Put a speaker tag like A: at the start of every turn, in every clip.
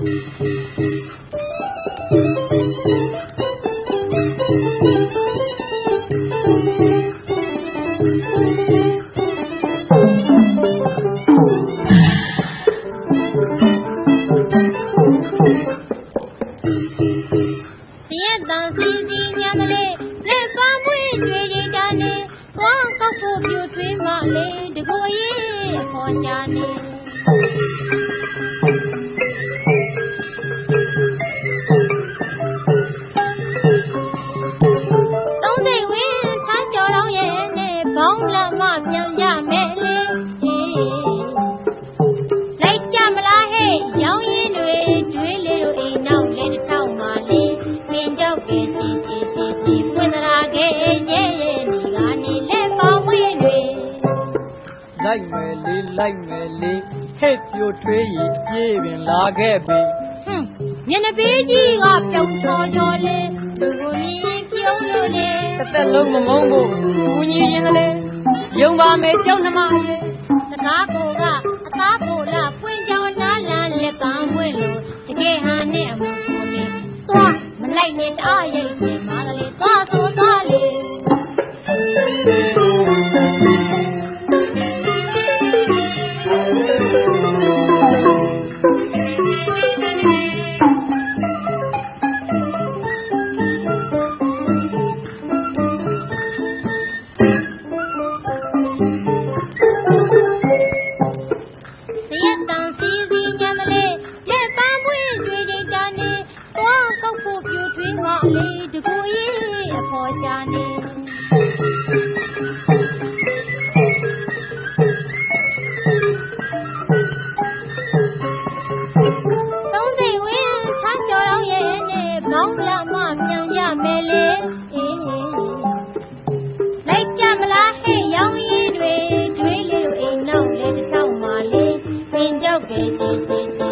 A: ပန်းမွေးကြွေကြတာနေသွားကောက်ဖို့ပြူထွေးမလေးတကူအရေးခေါ်ကြနေ လိုက်မယ်လေးလိုက်မ
B: ယ်လေးဟဲ့ပြိုထွေးရီပြေးပင်လာခဲ့ပြီ
A: ဟွန်းမျက်နှာပေးကြီးကပြုံးချော်ချော်လေလူကိုမြင်ပြုံးလို့လေ
B: တစ်သက်လုံးမမုန်းဖို့ကူညီရင်ကလေးယုံပါမယ်ကြောက်နှမရဲ့
A: စကားကိုကအသားပိုလာပွင့်ကြောင်နားလန်းလက်ပန်းဝင်းလို့တကယ်ဟန်နဲ့အမှုကိုလေသွားမလိုက်နဲ့တအားရိတ် လေးတကူရေးအဖော်ရှာနေသုံးစိတ်ဝင်းချမ်းကျော်တော့ရဲ့နဲ့ဘောင်းလာမပြန်ကြမယ်လေအေးလိုက်ကြမလားဟဲ့ရောင်ရည်တွေတွေးလေလို့အိမ်နောက်လေတစ်ထောင်မှလေပင်ကြောက်ကဲစီစီစီစီပွ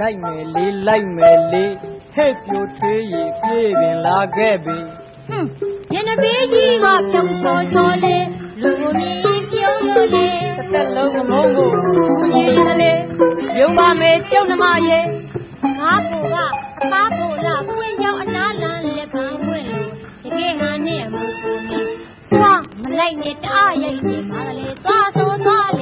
B: လိုက်မယ်လေးလိုက်မယ်လေးဟဲ့ပြိုထွေးရီပြေးပင်လာခဲ့ပြီ
A: ဟွန်းမျက်နှာပေးကြီးကပြုံးချော်ချော်လေလူကိုမြင်ပြုံးလို့လေ
B: တစ်သက်လုံးမမုန်းဖို့ကူညီရင်ကလေးယုံပါမယ်ကြောက်နှမရဲ့
A: ငါကိုကအသားပိုလာပွင့်ကြောင်အနားလန်းလက်ပန်းပွင့်လို့တကယ်ဟန်နဲ့အမှုကိုနေသွားမလိုက်နဲ့တအားရိုက်နေပါလေ